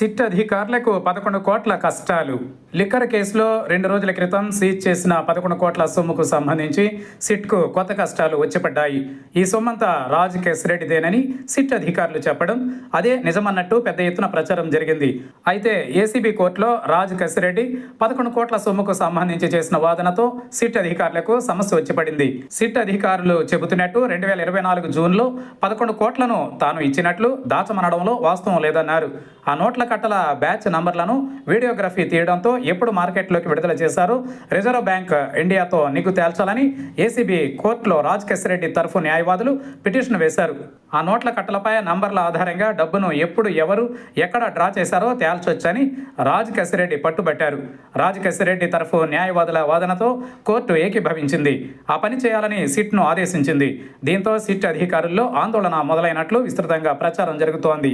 SIT అధికారులకు పదకొండు కోట్ల కష్టాలు. లిక్కర్ కేసులో రెండు రోజుల క్రితం సీజ్ చేసిన పదకొండు కోట్ల సొమ్ముకు సంబంధించి సిట్కు కొత్త కష్టాలు వచ్చిపడ్డాయి. ఈ సొమ్మంతా రాజ్ కేసిరెడ్డిదేనని సిట్ అధికారులు చెప్పడం అదే నిజమన్నట్టు పెద్ద ఎత్తున ప్రచారం జరిగింది. అయితే ఏసీబీ కోర్టులో రాజ్ కేసిరెడ్డి పదకొండు కోట్ల సొమ్ముకు సంబంధించి చేసిన వాదనతో సిట్ అధికారులకు సమస్య వచ్చిపడింది. సిట్ అధికారులు చెబుతున్నట్టు రెండు వేల ఇరవై నాలుగు జూన్లో పదకొండు కోట్లను తాను ఇచ్చినట్లు దాచమనడంలో వాస్తవం లేదన్నారు. ఆ నోట్ల కట్టల బ్యాచ్ నంబర్లను వీడియోగ్రఫీ తీయడంతో ఎప్పుడు మార్కెట్లోకి విడుదల చేశారు? రిజర్వ్ బ్యాంక్ ఇండియాతో నిగ్గు తేల్చాలని ఏసీబీ కోర్టులో రాజ్ రెడ్డి తరఫు న్యాయవాదులు పిటిషన్ వేశారు. ఆ నోట్ల కట్టలపై నంబర్ల ఆధారంగా డబ్బును ఎప్పుడు ఎవరు ఎక్కడ డ్రా చేశారో తేల్చొచ్చని రాజ్ కసిరెడ్డి పట్టుబట్టారు. రాజ్ రెడ్డి తరఫు న్యాయవాదుల వాదనతో కోర్టు ఏకీభవించింది. ఆ పని చేయాలని సిట్ను ఆదేశించింది. దీంతో సిట్ అధికారుల్లో ఆందోళన మొదలైనట్లు విస్తృతంగా ప్రచారం జరుగుతోంది.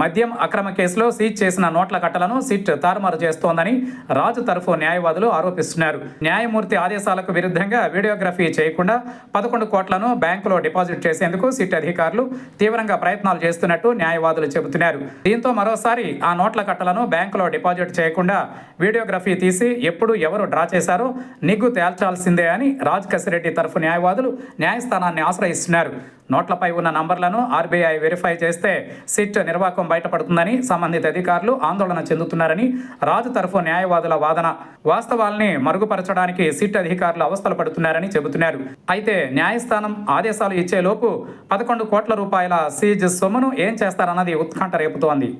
మద్యం అక్రమ కేసులో సీజ్ చేసిన నోట్ల కట్టలను సిట్ తారుమారు చేస్తోందని రాజు తరఫు న్యాయవాదులు ఆరోపిస్తున్నారు. న్యాయమూర్తి ఆదేశాలకు విరుద్ధంగా వీడియోగ్రఫీ చేయకుండా పదకొండు కోట్లను బ్యాంకులో డిపాజిట్ చేసేందుకు సిట్ అధికారులు తీవ్రంగా ప్రయత్నాలు చేస్తున్నట్టు న్యాయవాదులు చెబుతున్నారు. దీంతో మరోసారి ఆ నోట్ల కట్టలను బ్యాంకులో డిపాజిట్ చేయకుండా వీడియోగ్రఫీ తీసి ఎప్పుడు ఎవరు డ్రా చేశారో నిగ్గు తేల్చాల్సిందే అని రాజ్ కసిరెడ్డి తరఫు న్యాయవాదులు న్యాయస్థానాన్ని ఆశ్రయిస్తున్నారు. నోట్లపై ఉన్న నంబర్లను ఆర్బీఐ వెరిఫై చేస్తే సిట్ నిర్వాకం బయటపడుతుందని సంబంధిత అధికారులు ఆందోళన చెందుతున్నారని రాజు తరఫు న్యాయవాదుల వాదన. వాస్తవాల్ని మరుగుపరచడానికి సిట్ అధికారులు అవస్థలు పడుతున్నారని చెబుతున్నారు. అయితే న్యాయస్థానం ఆదేశాలు ఇచ్చేలోపు పదకొండు కోట్ల రూపాయల సీజ్ సొమ్మును ఏం చేస్తారన్నది ఉత్కంఠ రేపుతోంది.